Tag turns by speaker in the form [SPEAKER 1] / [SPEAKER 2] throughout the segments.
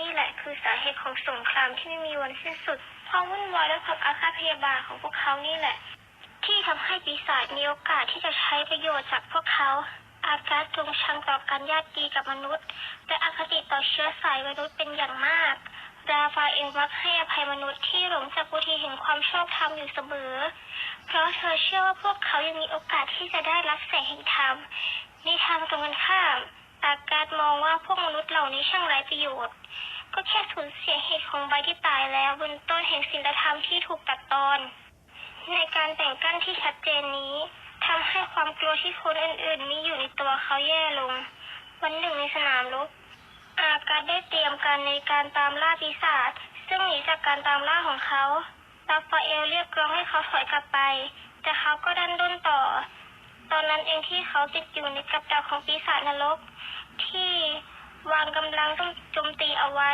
[SPEAKER 1] นี่แหละคือสาเหตุของสงครามที่ไม่มีวันสิ้นสุดความวุ่นวายและความอาฆาตพยาบาทของพวกเขานี่แหละ ที่ทำให้ปีศาจมีโอกาสที่จะใช้ประโยชน์จากพวกเขาอากาศจงชังต่อการญาติดีกับมนุษย์ และอคติต่อเชื้อสายมนุษย์เป็นอย่างมาก ราฟาเองมักให้อภัยมนุษย์ที่หลงจากวิธีแห่งความชอบธรรมอยู่เสมอ เพราะเธอเชื่อว่าพวกเขายังมีโอกาสที่จะได้รับแสงแห่งธรรมในทางตรงกันข้าม อากาศมองว่าพวกมนุษย์เหล่านี้ช่างไร้ประโยชน์ ก็แค่สูญเสียเหตุของใบที่ตายแล้วบนต้นแห่งศีลธรรมที่ถูกตัดตอน ในการแต่งกั้นที่ชัดเจนนี้ทำให้ความกลัวที่คนอื่นๆมีอยู่ในตัวเขาแย่ลง วันหนึ่งในสนามรบอากาศได้เตรียมการในการตามล่าปีศาจซึ่งหนีจากการตามล่าของเขาราฟาเอลเรียกร้องให้เขาถอยกลับไป แต่เขาก็ดันด้นต่อ ตอนนั้นเองที่เขาติดอยู่ในกับดักของปีศาจนรก ที่วางกำลังต้องโจมตีเอาไว้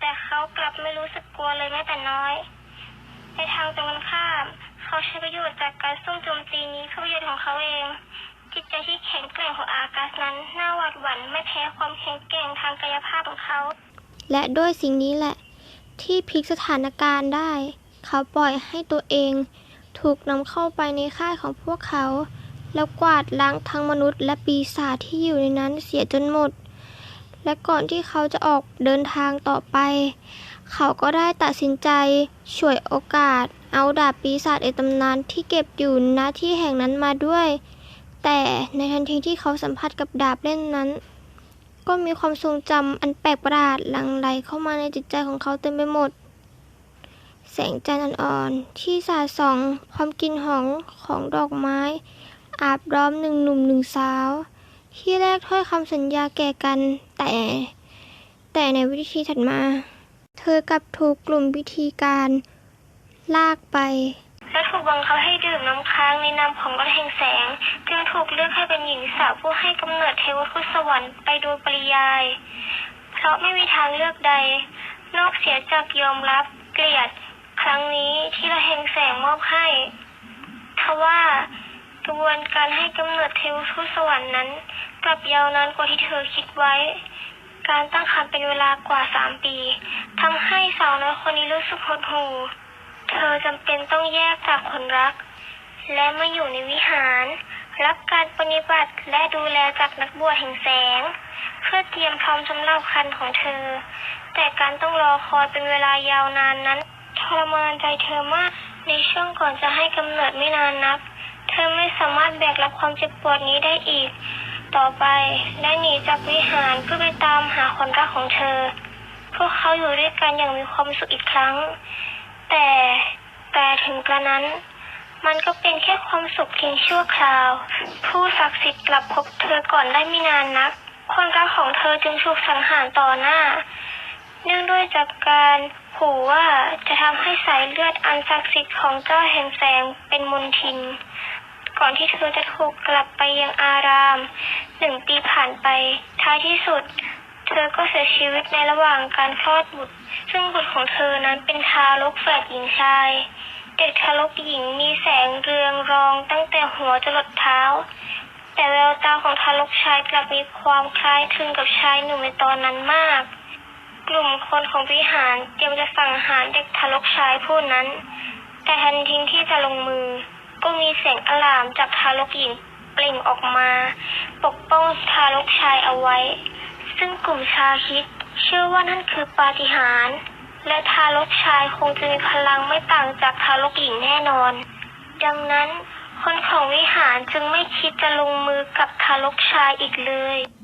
[SPEAKER 1] แต่เขากลับไม่รู้สึกกลัวเลยแม้แต่น้อย ในทางตรงกันข้าม เขาใช้ประโยชน์จากการซุ่มโจมตีนี้เพื่อประโยชน์ของเขาเอง จิตใจที่แข็งแกร่งของอากาศนั้นน่าหวาดหวั่นไม่แพ้ความแข็งแกร่งทางกายภาพของเขา
[SPEAKER 2] และด้วยสิ่งนี้แหละ ที่พลิกสถานการณ์ได้ เขาปล่อยให้ตัวเอง ถูกนำเข้าไปในค่ายของพวกเขา แล้วกวาดล้างทั้งมนุษย์และปีศาจที่อยู่ในนั้นเสียจนหมด และก่อนที่เขาจะออกเดินทางต่อไป เขาก็ได้ตัดสินใจฉวยโอกาส เอาดาบปีศาจในตำนานที่เก็บอยู่ณที่แห่งนั้นมาด้วย แต่ในทันทีที่เขาสัมผัสกับดาบเล่มนั้น ก็มีความทรงจำอันแปลกประหลาดหลั่งไหลเข้ามาในจิตใจของเขาเต็มไปหมดแสงจันทร์อ่อนๆที่สาดส่องความกลิ่นหอมของดอกไม้ อาบร้อมหนึ่งหนุ่มหนึ่งสาว ที่แรกถ้อยคำสัญญาแก่กัน แต่ แต่ในวิธีถัดมา เธอกลับถูกกลุ่มพิธีการ ลากไป
[SPEAKER 1] และถูกบังคับให้ดื่มน้ำค้างในนามของรถแห่งแสง จึงถูกเลือกให้เป็นหญิงสาวผู้ให้กำเนิดเทวทูตสวรรค์ไปโดยปริยาย เพราะไม่มีทางเลือกใด นอกเสียจากยอมรับเกลียด ครั้งนี้ที่รถแห่งแสงมอบให้ กระบวนการให้กำเนิดเทวทูตสวรรค์นั้น กลับยาวนานกว่าที่เธอคิดไว้ การตั้งครรภ์เป็นเวลากว่าสามปีทำให้สาวน้อยคนนี้รู้สึกหดหู่เธอจำเป็นต้องแยกจากคนรัก และมาอยู่ในวิหาร รับการปฏิบัติและดูแลจากนักบวชแห่งแสง เพื่อเตรียมพร้อมสำหรับคันของเธอ แต่การต้องรอคอยเป็นเวลายาวนานนั้นทรมานใจเธอมากในช่วงก่อนจะให้กำเนิดไม่นานนัก เธอไม่สามารถแบกรับความเจ็บปวดนี้ได้อีก ต่อไปและหนีจากวิหารเพื่อไปตามหาคนรักของเธอ พวกเขาอยู่ด้วยกันอย่างมีความสุขอีกครั้ง แต่แต่ถึงกระนั้น มันก็เป็นแค่ความสุขเพียงชั่วคราว ผู้ศักดิ์สิทธิ์กลับพบเธอก่อนได้ไม่นานนัก คนรักของเธอจึงถูกสังหารต่อหน้า เนื่องด้วยจากการ ขู่ว่าจะทำให้สายเลือดอันศักดิ์สิทธิ์ของเจ้าแห่งแสงเป็นมนทิน ก่อนที่เธอจะถูกกลับไปยังอาราม หนึ่งปีผ่านไป ท้ายที่สุด เธอก็เสียชีวิตในระหว่างการคลอดบุตร ซึ่งบุตรของเธอนั้นเป็นทารกแฝดหญิงชาย เด็กทารกหญิงมีแสงเรืองรองตั้งแต่หัวจรดเท้า แต่แววตาของทารกชายกลับมีความคล้ายคลึงกับชายหนุ่มในตอนนั้นมาก กลุ่มคนของวิหารเตรียมจะสังหารเด็กทารกชายผู้นั้น แต่ทันทีที่จะลงมือ ก็มีเสียงอลามจากทารกหญิงเปล่งออกมา ปกป้องทารกชายเอาไว้ ซึ่งกลุ่มชาคิด เชื่อว่านั่นคือปาฏิหาริย์และทารกชายคงจะมีพลังไม่ต่างจากทารกหญิงแน่นอน ดังนั้นคนของวิหารจึงไม่คิดจะลงมือกับทารกชายอีกเลย